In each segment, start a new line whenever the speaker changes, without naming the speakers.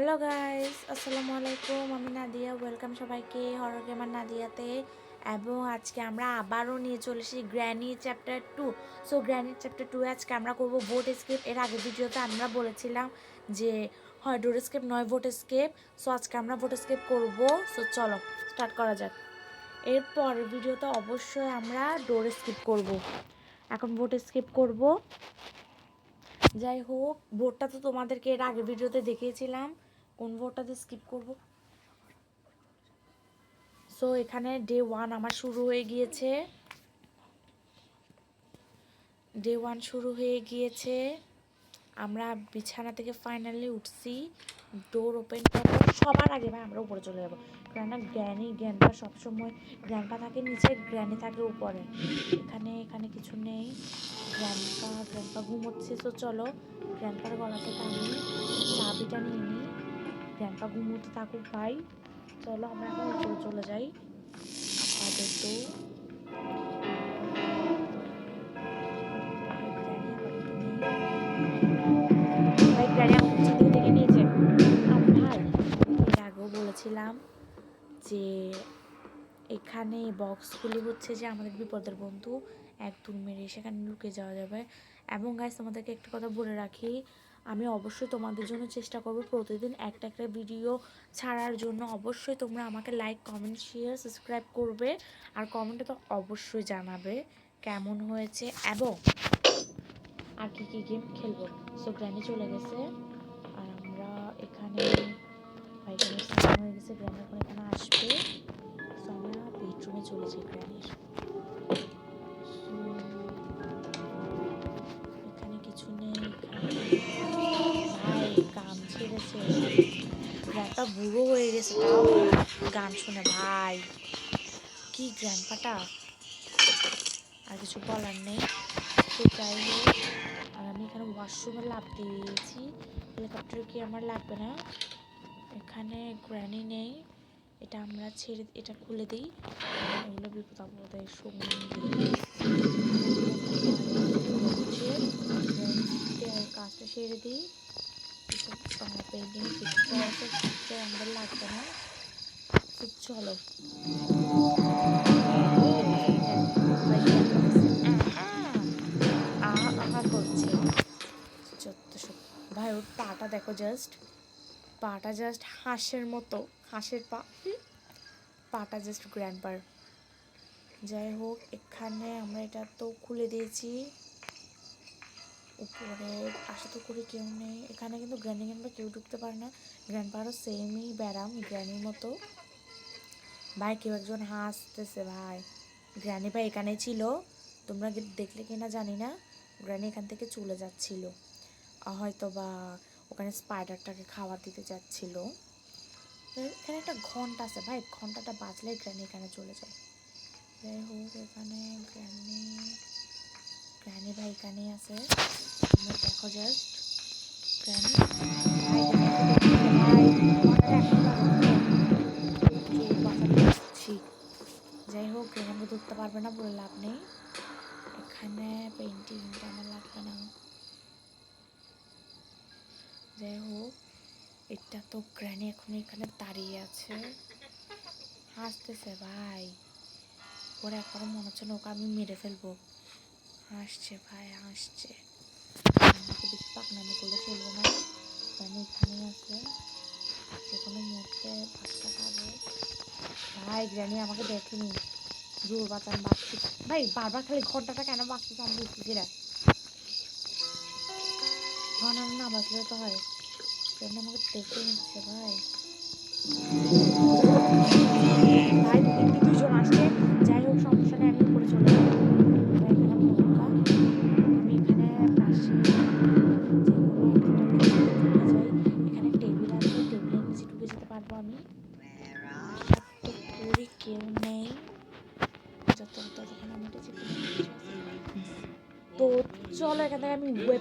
Hello guys আসসালামু আলাইকুম আমি নাদিয়া। ওয়েলকাম সবাইকে হরর গেমার নাদিয়াতে। এবং আজকে আমরা আবারও নিয়ে চলে এসেছি granny chapter two so granny chapter two আজকে আমরা করব বোট স্কেপ এর আগের ভিডিওতে আমরা বলেছিলাম যে হয় ডোর স্কেপ নয় ভোট স্কেপ সো আজকে আমরা ভোট স্কেপ করব। সো চলো স্টার্ট করা যাক। এরপর ভিডিওতে অবশ্যই আমরা ডোর স্কিপ করব। এখন ভোট স্কিপ করব। যাই হোক ভোটটা তো তোমাদেরকে এর আগের ভিডিওতে দেখিয়েছিলাম। কোন ভোটটাতে স্কিপ করব? সো এখানে ডে ওয়ান আমার শুরু হয়ে গিয়েছে। ডে ওয়ান শুরু হয়ে গিয়েছে। আমরা বিছানা থেকে ফাইনালি উঠছি। ডোর ওপেন করব। সবার আগে ভাই আমরা উপরে চলে যাব। কেননা গ্র্যানি গ্র্যান্ডপা সবসময় গ্র্যান্ডপা থাকে নিচে গ্র্যানি থাকে উপরে। এখানে এখানে কিছু নেই। গ্র্যান্ডপা গ্র্যান্ডপা ঘুমোচ্ছে। তো চলো গ্র্যান্ডপার গলা থেকে আমি চাবিটা নিয়ে নিই গ্র্যান্ডপা ঘুমোতে থাকুক, ভাই। চলো, আমরা এখন উপরে চলে যাই। আপাতত বলেছিলাম যে এখানে বক্সগুলি হচ্ছে যে আমাদের বিপদের বন্ধু, এক দূর মেরে সেখানে লুকে যাওয়া যাবে। এবং গাইস তোমাদেরকে একটা কথা বলে রাখি আমি অবশ্যই তোমাদের জন্য চেষ্টা করব প্রতিদিন একটা একটা ভিডিও ছাড়ার জন্য। অবশ্যই তোমরা আমাকে লাইক কমেন্ট শেয়ার সাবস্ক্রাইব করবে। আর কমেন্টে তো অবশ্যই জানাবে কেমন হয়েছে এবং আর কী কী গেম খেলব। সো গ্র্যানি চলে গেছে। আর আমরা এখানে হয়ে গেছে গ্র্যানি এখন আসবে। সো আমরা বেডরুমে চলে যাই গ্র্যানির গ্র্যান্ডপা বুড়ো হয়ে গেছে গান শুনে, ভাই, কি গ্র্যান্ডপাটা আর কিছু বলার নেই। তো যাই আর আমি এখানে ওয়াশরুমে লাভ দিয়েছি। হেলিকপ্টার কি আমার লাগবে না? এখানে গ্র্যানি নেই। এটা আমরা ছেড়ে এটা খুলে দিই। এগুলো বিপদ আপদের সঙ্গী কাজটা সেরে দিই। পেন্টিং পিকচার আমাদের লাগবে না আহা আহা করছে চোদ্দশো ভাই ওর পাটা দেখো জাস্ট পাটা জাস্ট হাঁসের মতো হাঁসের পা। পাটা জাস্ট গ্র্যান্ডপার যাই হোক এখানে আমরা এটা তো খুলে দিয়েছি উপরে আশা তো করি কেউ নেই। এখানে কিন্তু গ্র্যান্ডি গ্র্যান্ডপা কেউ ঢুকতে পারে না। গ্র্যান্ডপারও সেমই ব্যারাম গ্র্যানির মতো। ভাই, কেউ একজন হাসতেছে, ভাই। গ্র্যানি ভাই এখানে ছিল। তোমরা দেখলে কিনা জানি না। গ্র্যানি এখান থেকে চলে যাচ্ছিল। হয়তো বা ওখানে স্পাইডারটাকে খাবার দিতে যাচ্ছিল। এখানে একটা ঘণ্টা আছে, ভাই। ঘন্টাটা বাজলে গ্র্যানি এখানে চলে যায়। যাই হোক, এখানে গ্র্যানি গ্র্যানি ভাই এখানেই আছে দেখো জাস্ট বাঁচাচ্ছি যাই হোক, এখানে ধরতে পারবে না, বলে লাভ নেই। এখানে পেন্টিংটা আমার লাগবে না। যাই হোক, এটা তো গ্র্যানি এখন এখানে দাঁড়িয়ে আছে। হাসতেছে ভাই। ওর একবারও মনে হচ্ছে না ওকে আমি মেরে ফেলব। হাসছে ভাই বেশি পাকনামি না এখানেই আছে যে কোনো মুহূর্তে ভাই গ্র্যানি আমাকে দেখেনি। জোর বাঁচান বাঁচছি। ভাই, বারবার খালি ঘন্টাটা কেন বাঁচতেছে আমি বুঝতেছি না। ঘণ্টা না বাঁচলে তো হয়। গ্র্যানি আমাকে দেখে নিচ্ছে ভাই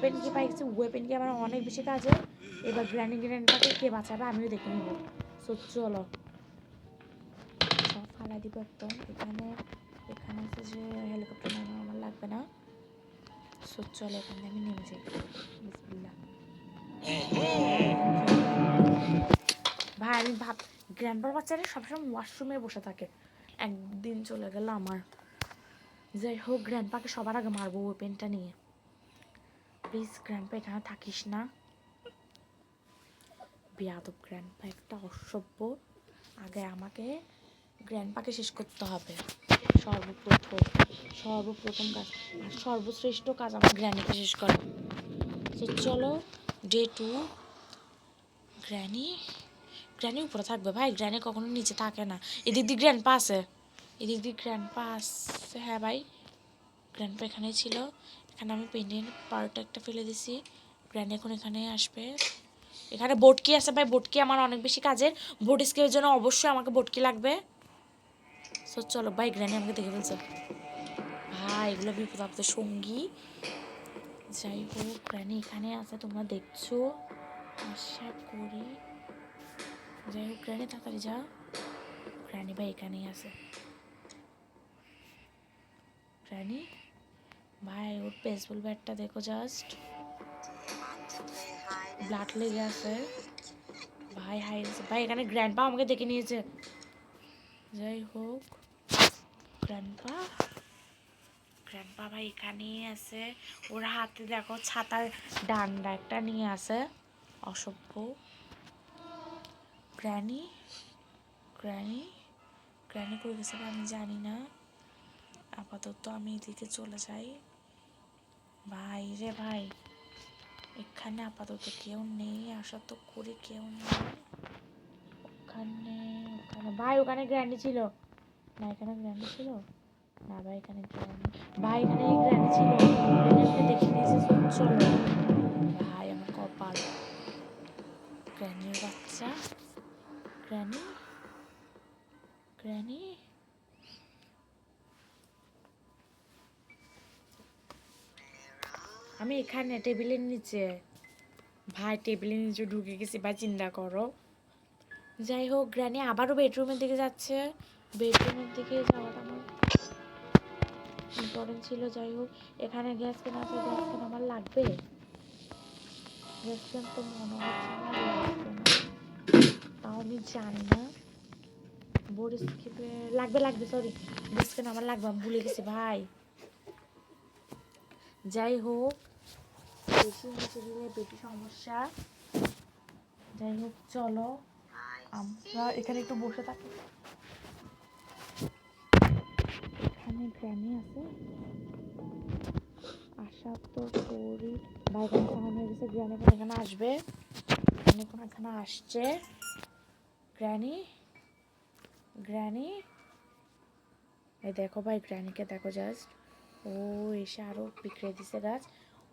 ওয়েপেন কি পাই গেছি ওয়েপেন কি আমার অনেক বেশি কাজে এবার গ্র্যান্ড গ্র্যান্ডটাকে কে বাঁচাবে আমিও দেখে নিব। সো চলো। ফালা দিব একদম। এখানে এখানে আছে যে হেলিকপ্টার নামা আমার লাগবে না। সো চলো এখান আমি নেমে যাই। বিসমিল্লাহ। আমি ভাব গ্র্যান্ডপার বাচ্চারা সবসময় ওয়াশরুমে বসে থাকে। একদিন চলে গেল আমার। যাই হোক গ্র্যান্ডপাকে সবার আগে মারবো ওই নিয়ে। প্লিজ গ্র্যান্ডপা এখানে থাকিস না। বেয়াদব গ্র্যান্ডপা একটা অসভ্য। আগে আমাকে গ্র্যান্ডপাকে শেষ করতে হবে। সর্বপ্রথম সর্বপ্রথম কাজ, আর সর্বশ্রেষ্ঠ কাজ আমার গ্র্যানিকে শেষ করা। তো চলো ডে টু গ্র্যানি গ্র্যানি উপরে থাকবে ভাই। গ্র্যানি কখনো নিচে থাকে না। এদিক দিয়ে গ্র্যান্ড পা আছে। এদিক দিয়ে গ্র্যান্ড পা আছে। হ্যাঁ ভাই গ্র্যান্ড পা এখানেই ছিল। এখানে আমি পেনের পার্ট একটা ফেলে দিছি। গ্র্যান্ড এখন এখানে আসবে। এখানে বোটকি আছে ভাই বোটকি আমার অনেক বেশি কাজের। বোট স্কেপের জন্য অবশ্যই আমাকে বোটকি লাগবে। সো চলো ভাই গ্র্যানি আমাকে দেখে ফেলছে। ভাই, এগুলো বিপদ আপদের সঙ্গী। যাই হোক গ্র্যানি এখানে আছে, তোমরা দেখছ। আশা করি। যাই হোক গ্র্যানি তাড়াতাড়ি যা। গ্র্যানি ভাই এখানেই আছে। গ্র্যানি ভাই, ওর বেসবল ব্যাটটা দেখো জাস্ট ব্লাড লেগে আছে। ভাই হাই ভাই, এখানে গ্র্যান্ডপা আমাকে দেখে নিয়েছে। যাই হোক গ্র্যান্ডপা গ্র্যান্ডপা ভাই এখানেই আছে। ওর হাতে দেখো ছাতার ডান্ডা একটা নিয়ে আছে। অসভ্য। গ্র্যানি গ্র্যানি গ্র্যানি করে গেছে আমি জানি না। আপাতত আমি এদিকে চলে যাই। ভাই রে ভাই, এখানে আপাতত কেউ নেই, আশা তো করে কেউ নেই। ওখানে ওখানে, ভাই ওখানে গ্র্যান্ডি ছিল। না, এখানে গ্র্যান্ডি ছিল? না, ভাই এখানে গ্র্যান্ডি ভাই এখানে গ্র্যান্ডি ছিল। দেখে নিয়েছে, চলো। ভাই, আমার কপাল। গ্র্যান্ডির বাচ্চা। গ্র্যানি? গ্র্যানি? আমি এখানে টেবিলের নিচে, ভাই টেবিলের নিচে ঢুকে গেছি, ভাই চিন্তা করো। যাই হোক গ্র্যানি আবারও বেডরুমের দিকে যাচ্ছে। বেডরুমের দিকে যাওয়াটা আমার ইম্পর্টেন্ট ছিল, যাই হোক, এখানে গ্যাস কেন আছে গ্যাস কেন আমার লাগবে। গ্যাস কেন তো মনে হচ্ছে না তাও আমি জানি না। বোর্ড লাগবে লাগবে সরি গ্যাস কেন আমার লাগবে, আমি ভুলে গেছি, ভাই। যাই হোক বেশি নিচে দিলে বেশি সমস্যা। যাই হোক, চলো। আমরা এখানে একটু বসে থাকি। এখানে গ্র্যানি আছে। আশা তো করি বাইকান সামান হয়ে গেছে। গ্র্যানি এখন এখানে আসবে। গ্র্যানি এখন এখানে আসছে। গ্র্যানি গ্র্যানি এই দেখো ভাই গ্র্যানিকে দেখো জাস্ট ও এসে আরও বিক্রে দিছে গাছ।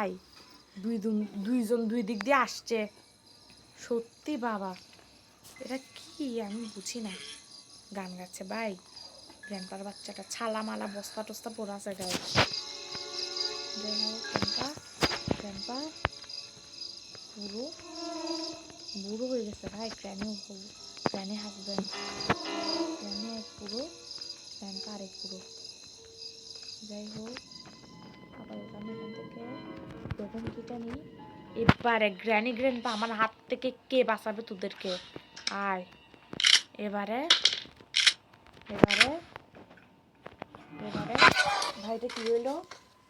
ভাই দুই দুইজন দুই দিক দিয়ে আসছে। সত্যি বাবা, এটা কি আমি বুঝি না। গান গাচ্ছে ভাই গ্র্যান্ডপার বাচ্চাটা ছালা মালা বস্তা টস্তা পরে আছে গায়ে। গ্র্যান্ডপা পুরো বুড়ো হয়ে গেছে ভাই গ্র্যানিও গ্র্যানি হাজব্যান্ড গ্র্যানি এক পুরো গ্র্যান্ডপা আরেক পুরো যাই হোক, আবার এখান থেকে। প্রথম কিটা নিই। এবারে গ্র্যানি গ্র্যান্ডপা আমার হাত থেকে কে বাঁচাবে তোদেরকে? আয়। এবারে এবারে এবারে। ভাই, এটা কি হইল?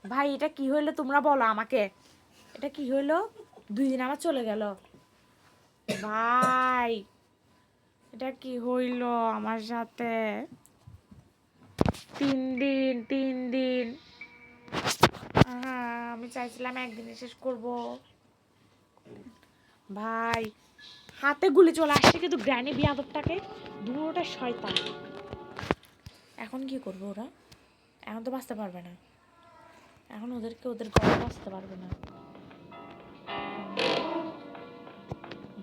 ভাই, এটা কি হইল তোমরা বলো আমাকে? এটা কি হইল? দুই দিন আমার চলে গেল। ভাই, এটা কি হইল আমার সাথে? তিন দিন তিন দিন। আহা, আমি চাইছিলাম একদিনে শেষ করব। ভাই হাতে গুলি চলে আসছে কিন্তু গ্র্যানি বিয়াদবটাকে দুটোটা শয়তান। এখন কি করব ওরা? এখন তো বাঁচতে পারবে না। এখন ওদেরকে ওদের গলা বাঁচতে পারবে না।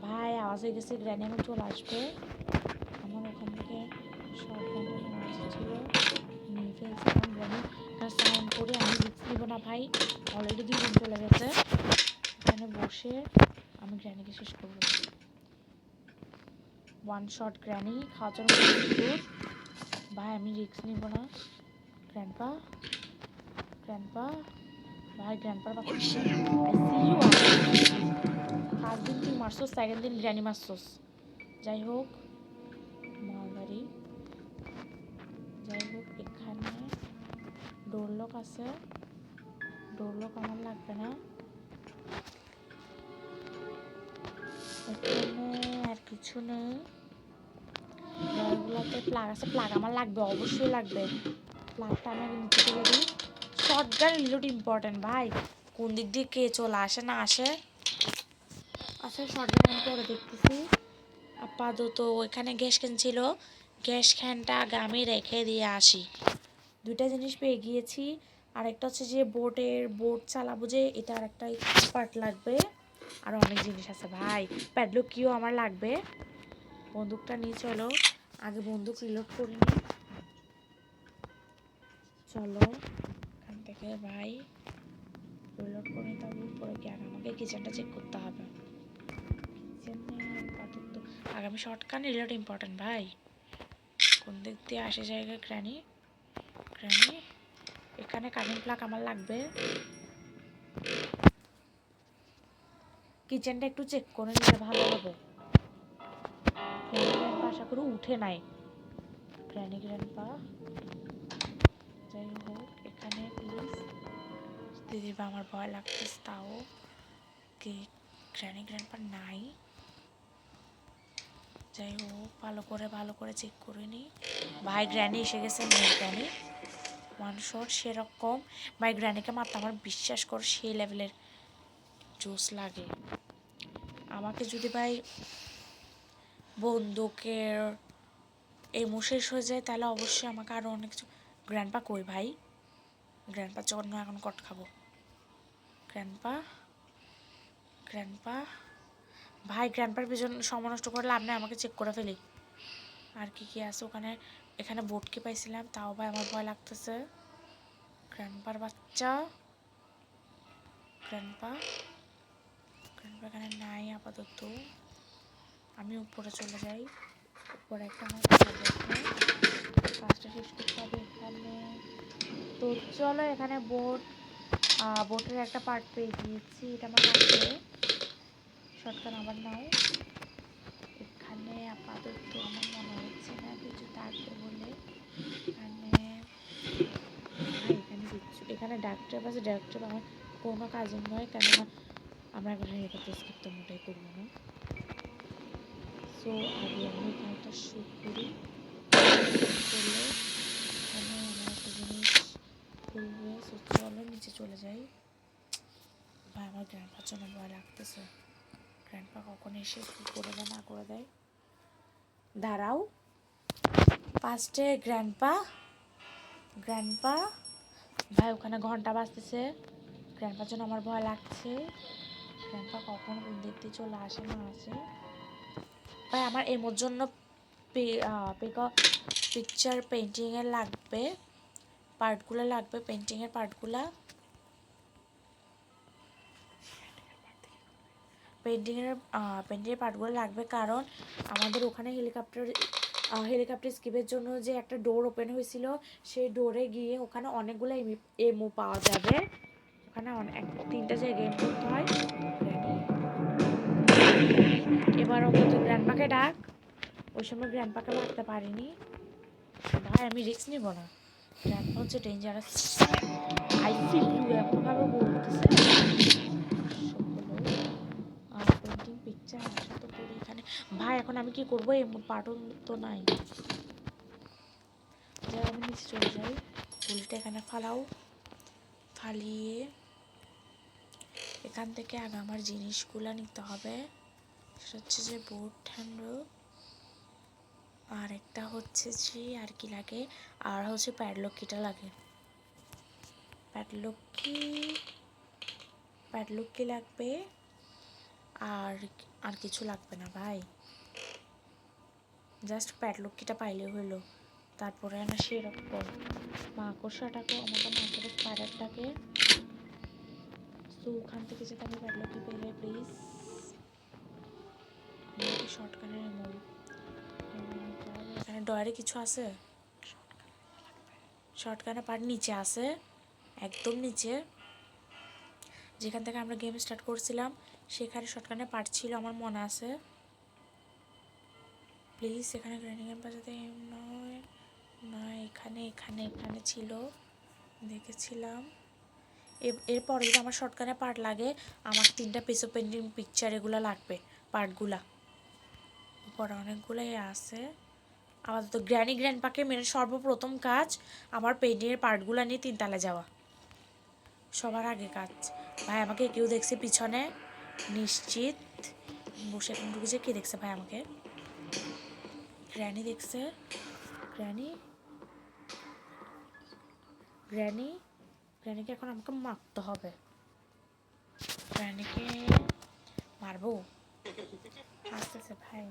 ভাই আওয়াজ হয়ে গেছে গ্র্যানি এখন চলে আসবে। আমার ওখান থেকে প্যান্টের ছিল নিয়ে ফেলছে এখন গ্র্যানি সাউন্ড করে আমি রিক্স নিব না ভাই। অলরেডি দুজন চলে গেছে। এখানে বসে আমি গ্র্যানিকে শেষ করব। ওয়ান শট গ্র্যানি খাওয়ার। ভাই, আমি রিক্স নিব না। গ্র্যান্ডপা গ্র্যান্ডপা ভাই গ্র্যান্ডপার ফার্স্ট দিন তুই মারছোস সেকেন্ড দিন গ্র্যানি মারছোস যাই হোক। ডোরলক আছে। ডোরলক আমার লাগবে না। আর কিছু নেই। ড্রয়ারগুলোতে প্লাগ আছে। প্লাগ আমার লাগবে, অবশ্যই লাগবে। প্লাগটা আমি নিচে করে দিই। শর্ট রিলোড ইম্পর্টেন্ট ভাই। কোন দিক দিয়ে কে চলে আসে, না আসে? আচ্ছা শর্ট গান আমি পরে দেখতেছি। আপাতত ওইখানে গ্যাস ক্যান ছিল। গ্যাস ক্যানটা আগে আমি রেখে দিয়ে আসি। দুইটা জিনিস পেয়ে গিয়েছি। আরেকটা হচ্ছে যে বোটের বোট চালাবো যে, এটা আরেকটা পার্ট লাগবে। আর অনেক জিনিস আছে ভাই। প্যাডলুক কিও আমার লাগবে। বন্দুকটা নিয়ে চলো। আগে বন্দুক রিলোড করে নিই চলো। এখান থেকে ভাই রিলোড করে নিতে হবে। উপরে কি আগে আমাকে কিচেনটা চেক করতে হবে। আগামী শর্টকান রিলোড ইম্পর্টেন্ট ভাই। কোন দিক দিয়ে আসে জায়গায় গ্র্যানি গ্র্যানি এখানে কারেন্ট প্লাগ আমার লাগবে। কিচেনটা একটু চেক করে নিলে ভালো হবে। আশা করি উঠে নাই। গ্র্যানি গ্র্যান্ডপা যাই হোক, এখানে প্লিজ আমার ভয় লাগতেছে তাও। কি গ্র্যানি গ্র্যান্ডপা নাই। যাই হোক, ভালো করে ভালো করে চেক করে নিই। ভাই গ্র্যানি এসে গেছে মেয়ে গ্র্যানি শট সেরকম। ভাই গ্র্যানিকে মারতে আমার বিশ্বাস কর, সেই লেভেলের জোস লাগে। আমাকে যদি ভাই বন্দুকের এমো শেষ হয়ে যায়, তাহলে অবশ্যই আমাকে আরও অনেক কিছু গ্র্যান্ডপা কই ভাই? গ্র্যান্ডপার জন্য এখন কট খাব। গ্র্যান্ডপা গ্র্যান্ডপা ভাই গ্র্যান্ডপার পিছন সময় নষ্ট করে লাভ নেই, আমাকে চেক করে ফেলি। আর কি কি আছে ওখানে? এখানে বোটকে পাইছিলাম? তাও ভাই আমার ভয় লাগতেছে। গ্র্যান্ডপার বাচ্চা। গ্র্যান্ডপা গ্র্যান্ডপা এখানে নাই আপাতত। আমি উপরে চলে যাই। উপরে একটা আমার কাজটা শেষ করতে হবে এখানে। তো চলো এখানে বোট বোটের একটা পার্ট পেয়ে গিয়েছি, এটা আমার লাগবে শর্টকাট আবার নাও এখানে আপাতত আমার মনে হচ্ছে না কিছু থাকবে বলে। এখানে ভাই, এখানে কিছু এখানে ডাক্তার আছে ডাক্তার আমার কোনো কাজে নয় কেননা আমরা এখন হেলিকপ্টার স্কিপ তো মোটাই করব না। সো আগে আমি এখানে একটা শ্যুট করি এখানে আমার জিনিস চলো নিচে চলে যাই। ভাই আমার জন্য ভয় লাগতেছে। গ্র্যান্ডপা কখন এসে কী করে দেয় না করে দেয়। দাঁড়াও। ফার্স্টে গ্র্যান্ডপা গ্র্যান্ডপা ভাই ওখানে ঘণ্টা বাজতেছে। গ্র্যান্ডপার জন্য আমার ভয় লাগছে। গ্র্যান্ডপা কখন দিয়ে চলে আসে না আসে। ভাই আমার এমোর জন্য পিকচার পেন্টিংয়ের লাগবে। পার্টগুলো লাগবে পেন্টিংয়ের পার্টগুলা পেন্টিংয়ের পেন্টিংয়ের পার্টগুলো লাগবে কারণ আমাদের ওখানে হেলিকপ্টার হেলিকপ্টার স্কিপের জন্য যে একটা ডোর ওপেন হয়েছিল, সেই ডোরে গিয়ে ওখানে অনেকগুলো এমও পাওয়া যাবে। ওখানে অনেক তিনটা জায়গায় এম করতে হয়। এবার অন্তত গ্র্যান্ডপাকে ডাক। ওই সময় গ্র্যান্ডপাকে মারতে পারিনি। ভাই, আমি রিস্ক নিব না। গ্র্যান্ডপা হচ্ছে ডেঞ্জারাস আই ফিল ইউ এমনভাবে বলতেছে। পেন্টিং পিকচার তো করি এখানে। ভাই, এখন আমি কি করব? এমন পাটন তো নাই। যাই আমি নিচে চলে যাই। ফুলটা এখানে ফালাও। ফালিয়ে এখান থেকে আগে আমার জিনিসগুলো নিতে হবে। সেটা হচ্ছে যে বোর্ড হ্যান্ডেল আর একটা হচ্ছে যে আর কি লাগে? আর হচ্ছে প্যাডলক্কিটা লাগে। প্যাডলক্কি প্যাডলক্কি লাগবে? আর আর কিছু লাগবে না ভাই। জাস্ট প্যাডলক্কিটা পাইলে হলো তারপরে না সেরকম মাকড়সাটাকে আমাকে মাকড়ের স্পাইডারটাকে তো ওখান থেকে যেটা আমি প্যাডলক্কি পেলে প্লিজ শর্টকানের রিমুভ এখানে ডয়ারে কিছু আছে? শর্টকানের পার্ট নিচে আছে। একদম নিচে। যেখান থেকে আমরা গেম স্টার্ট করছিলাম সেখানে শর্টকানের পার্ট ছিল, আমার মনে আছে। প্লিজ এখানে গ্রাইন্ডিং গেম বাজাতে নয়। না, এখানে এখানে এখানে ছিল। দেখেছিলাম। এরপরে যদি আমার শর্টকানে পার্ট লাগে, আমার তিনটা পিসো পেন্টিং পিকচার এগুলো লাগবে পার্টগুলা উপরে অনেকগুলোই আছে। আপাতত গ্র্যানি গ্র্যান্ড পাকে মেরে সর্বপ্রথম কাজ, আমার পেন্টিংয়ের পার্টগুলো নিয়ে তিনতলা যাওয়া। সবার আগে কাজ। ভাই, আমাকে কেউ দেখছে পিছনে? নিশ্চিত। বসে এখন ঢুকেছে। কে দেখছে ভাই আমাকে? গ্র্যানি দেখছে। গ্র্যানি? গ্র্যানি? গ্র্যানিকে এখন আমাকে মারতে হবে। গ্র্যানিকে মারবো? হাসতেছে ভাই।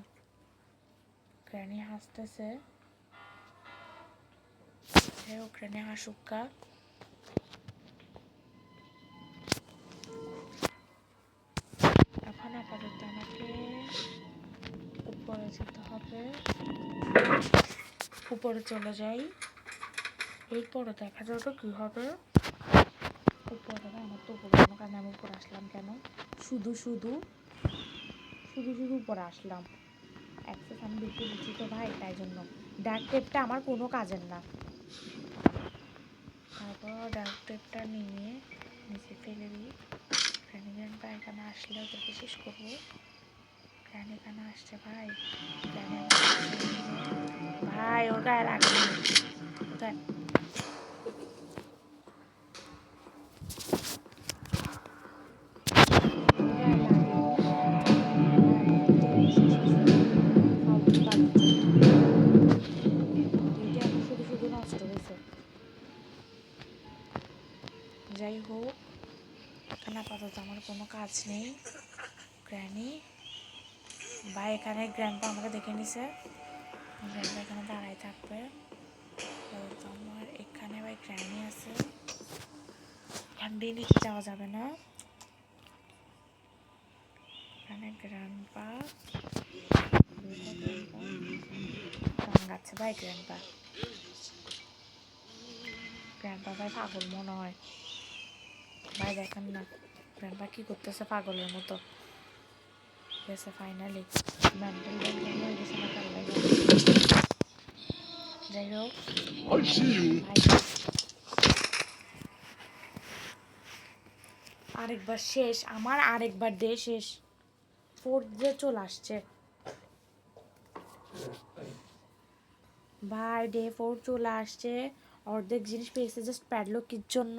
গ্র্যানি হাসতেছে। হোক, গ্র্যানি হাসুক্কা উপরে চলে যাই। এরপরে দেখা যাবে কী হবে। উপরে আমার তো উপরে কোনো কারণে আমি উপরে আসলাম কেন? শুধু শুধু শুধু শুধু উপরে আসলাম। অ্যাক্সেস আমি দেখতে দিচ্ছি তো ভাই, তাই জন্য। ডার্ক টেপটা আমার কোনো কাজের না। তারপর ডার্ক টেপটা নিয়ে নিচে ফেলে দিই। প্রাণীগ্রানটা এখানে আসলে ওদেরকে শেষ করব। প্রাণ কেন আসছে ভাই? ভাই, ওর গায়ে লাগবে। যাই হোক, এখানে আপাতত আমার কোনো কাজ নেই। গ্র্যানি বা এখানে গ্র্যান্ডপা আমাকে দেখে নিছে। গ্র্যান্ডপা এখানে দাঁড়ায় থাকবে। আপাতত আমার এখানে ভাই গ্র্যানি আছে। দিয়ে নিচে যাওয়া যাবে না। এখানে গ্র্যান্ডপা গাছে ভাই গ্র্যান্ডপা গ্র্যান্ডপা ভাই পাগল মনে হয়। ভাই দেখেন না গ্র্যান্ডপা কি করতেছে পাগলের মতো। গেছে ফাইনালি মেন্টাল হয়ে গেছে না লাগে। যাই হোক
I see. you.
ভাই আরেকবার শেষ আমার আরেকবার ডে শেষ। ফোর্থ ডে চলে আসছে। ভাই ডে ফোর চলে আসছে। অর্ধেক জিনিস পেয়েছে জাস্ট প্যাডলকির জন্য।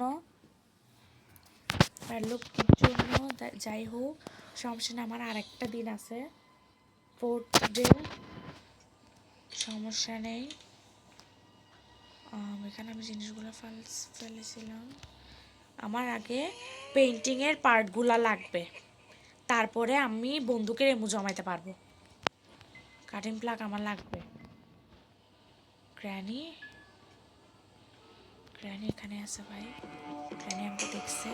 প্যাডলকির জন্য যাই হোক। সমস্যা না আমার আরেকটা দিন আছে। ফোর্থ ডে সমস্যা নেই। এখানে আমি জিনিসগুলো ফালস, ফেলেছিলাম। আমার আগে পেন্টিংয়ের পার্টগুলো লাগবে। তারপরে আমি বন্দুকের এমু জমাইতে পারব। কাটিং প্লাগ আমার লাগবে। গ্র্যানি গ্র্যানি এখানে আছে ভাই। গ্র্যানি আমাকে দেখছে।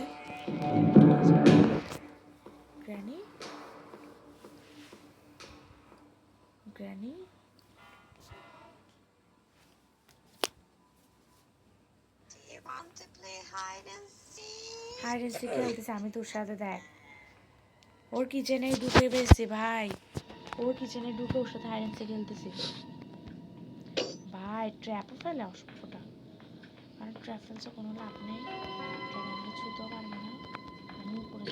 Granny granny
Do you want to play hide and seek?
হাই রেসি খেলতেছে আমি তোর সাথে দেখ। ওর কিচেনে ঢুকে পেয়েছি ভাই। ওর কিচেনে ঢুকে ওর সাথে হাইডেন্সে খেলতেছি। ভাই ট্র্যাপও ফেলে অসভ্যটা কারণ ট্র্যাপ ফেলছে কোনো লাভ নেই। ট্র্যাপ ছুতেও পারবে না। আমি উপরে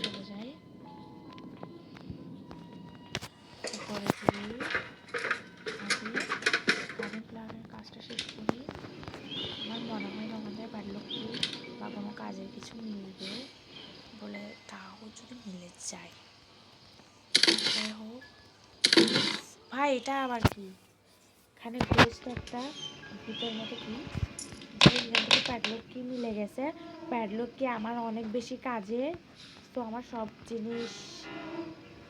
এটা আবার কি? এখানে বেস্ট একটা ভিতর মতো কি? এখান থেকে প্যাডলক কি মিলে গেছে? প্যাডলক কি আমার অনেক বেশি কাজে? তো আমার সব জিনিস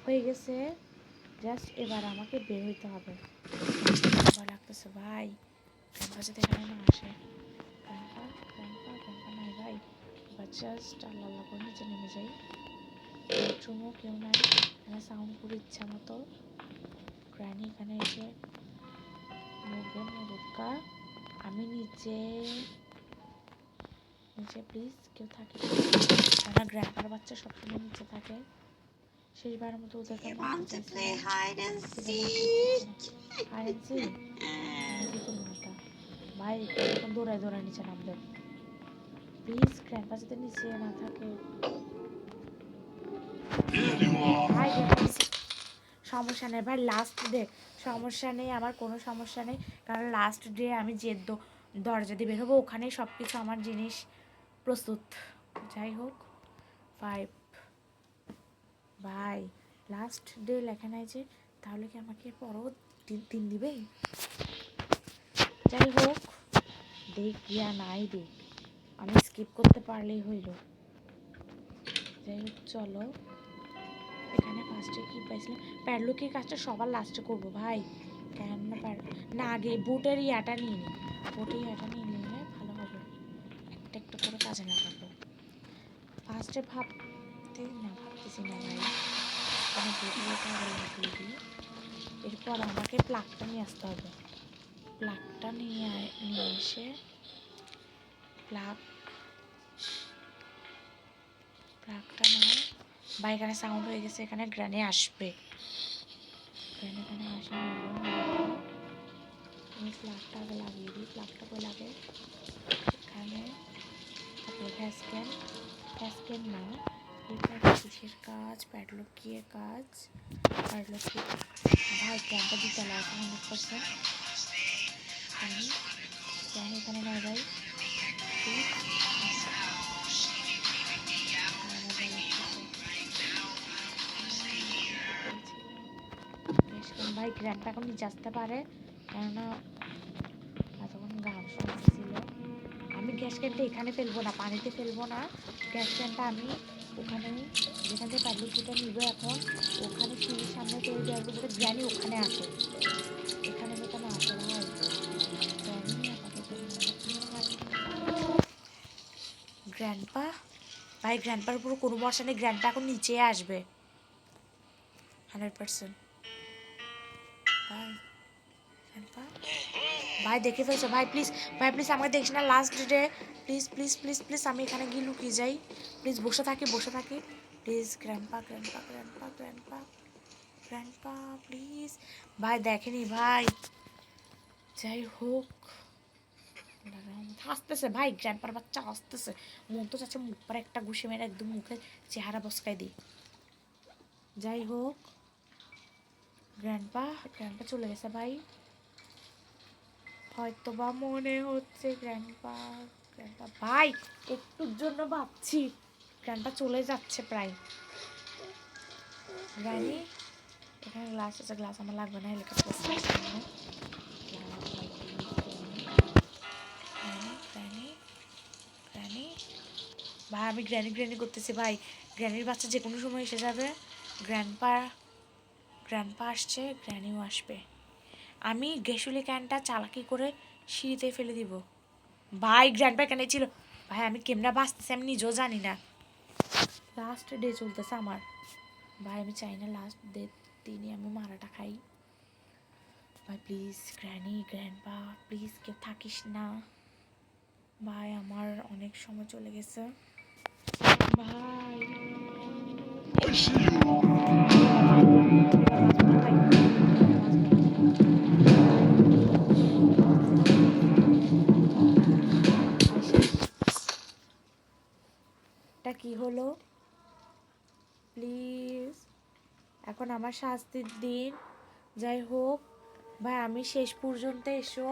হয়ে গেছে। জাস্ট এবার আমাকে বের হইতে হবে। ভয় লাগতেছে ভাই। যদি এখানে না আসে। গ্র্যান্ডপা নাই ভাই। এবার জাস্ট আল্লাহ আল্লাহ করে নিচে নেমে যাই। বেডরুমও কেউ নাই। সাউন্ড করে ইচ্ছা মতো। গ্র্যানি এখানে এসে মুরুক্কা আমি নিচে নিচে প্লিজ কেউ থাকে আমার গ্র্যান্ডপার বাচ্চা সবসময় নিচে থাকে। শেষবারের মতো আমি আমি ওটা? ভাই এখন দৌড়ায় দৌড়ায় নিচে নামবে। প্লিজ গ্র্যান্ডপা যাতে নিচে না থাকে। সমস্যা নেই। ভাই লাস্ট ডে সমস্যা নেই, আমার কোনো সমস্যা নেই। কারণ লাস্ট ডে আমি যে দরজা দিয়ে বের হব ওখানেই সব কিছু আমার জিনিস প্রস্তুত। যাই হোক ফাইভ ভাই লাস্ট ডে লেখা নাই যে, তাহলে কি আমাকে পরও দিন দিবে? যাই হোক দেখ ইয়া নাই দেখ আমি স্কিপ করতে পারলেই হইল। যাই হোক, চলো। ফার্স্টে কি পাইছিলাম প্যাডলুকের কাজটা সবার লাস্টে করব, ভাই। কেন না প্যাড না, আগে বুটের ইয়াটা নিয়ে নিই বুটের ইয়াটা নিয়ে নিলে ভালো হবে। একটা একটা করে কাজে লাগাবো। ফার্স্টে ভাবতে না, ভাবতেছি না, ভাই। লাগিয়ে দিই। এরপর আমাকে প্লাগটা নিয়ে আসতে হবে। প্লাগটা নিয়ে নিয়ে এসে প্লাগ বা এখানে সাউন্ড হয়ে গেছে, এখানে গ্রানে আসবে। এখানে আসে আমি প্লাগটা লাগিয়ে দিই প্লাগটা লাগে? এখানে। তারপরে ভ্যাসকেন ভ্যাসকেন না এরপর কিসের কাজ? প্যাডলকিয়ে কাজ। প্যাডলকি ভাই ক্যাম্পটা দিতে লাগে হান্ড্রেড পার্সেন্ট আমি এখানে ভাই নিচে আসতে পারে। কেননা এতক্ষণ গান শুনতেছিল আমি গ্যাস ক্যানটা এখানে ফেলব না, পানিতে ফেলব না। গ্যাস ক্যানটা আমি ওখানে, যেখান থেকে প্যাডলুকিটা নিব এখন। ওখানে সিঁড়ির সামনে তৈরি দেওয়ার যাতে গ্র্যানি ওখানে আসে এখানে যাতে না আসে ভাই গ্র্যান্ডপা? ভাই, গ্র্যান্ডপার পুরো কোনো বর্ষা নেই, গ্র্যান্ডপা এখন নিচে আসবে। Hundred percent. ভাই। দেখে ফেলছো? ভাই প্লিজ ভাই প্লিজ আমাকে দেখিস না last day please please please please আমি এখানে গিয়ে লুকিয়ে যাই। প্লিজ বসে থাকি বসে থাকি। Please grandpa grandpa grandpa grandpa grandpa please ভাই, দেখেনি, ভাই। যাই হোক। হাসতেছে, ভাই গ্র্যান্ডপার বাচ্চা হাসতেছে। মন তো চাচ্ছে মুখ পরে একটা ঘুষে মেরে একদম মুখে চেহারা বসকাই দিই। যাই হোক। গ্র্যান্ডপা গ্র্যান্ডপা চলে গেছে ভাই হয়তো বা মনে হচ্ছে গ্র্যান্ডপা গ্র্যান্ডপা ভাই একটুর জন্য ভাবছি গ্র্যান্ডপা চলে যাচ্ছে প্রায়। গ্র্যানি এখানে গ্লাস আছে গ্লাস আমার লাগবে না গ্র্যানি ভাই আমি গ্র্যানি গ্র্যানি করতেছি ভাই গ্র্যানির বাচ্চা যে কোনো সময় এসে যাবে গ্র্যান্ডপা গ্র্যান্ডপা আসছে গ্র্যানিও আসবে। আমি গ্যাসুলি ক্যানটা চালাকি করে সিঁড়িতে ফেলে দিব। ভাই গ্র্যান্ডপা এখানে ছিল? ভাই, আমি কেমনা বাঁচতেছি আমি নিজেও জানি না। লাস্ট ডে চলতেছে আমার। ভাই, আমি চাই না লাস্ট ডে দিনই আমি মারাটা খাই। ভাই প্লিজ গ্র্যানি গ্র্যান্ডপা প্লিজ কেউ থাকিস না। ভাই, আমার অনেক সময় চলে গেছে। ভাই। এখন আমার শাস্তির দিন। যাই হোক, ভাই, আমি শেষ পর্যন্ত এসো।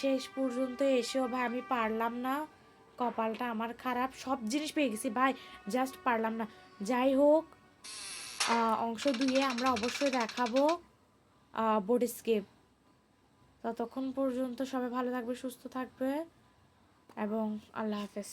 শেষ পর্যন্ত এসো। ভাই, আমি পারলাম না। কপালটা আমার খারাপ। সব জিনিস পেয়ে গেছি। ভাই জাস্ট পারলাম না। যাই হোক অংশ দুইয়ে আমরা অবশ্যই দেখাবো বোর্ড স্কেপ ততক্ষণ পর্যন্ত সবাই ভালো থাকবে, সুস্থ থাকবে। এবং আল্লাহ হাফেজ।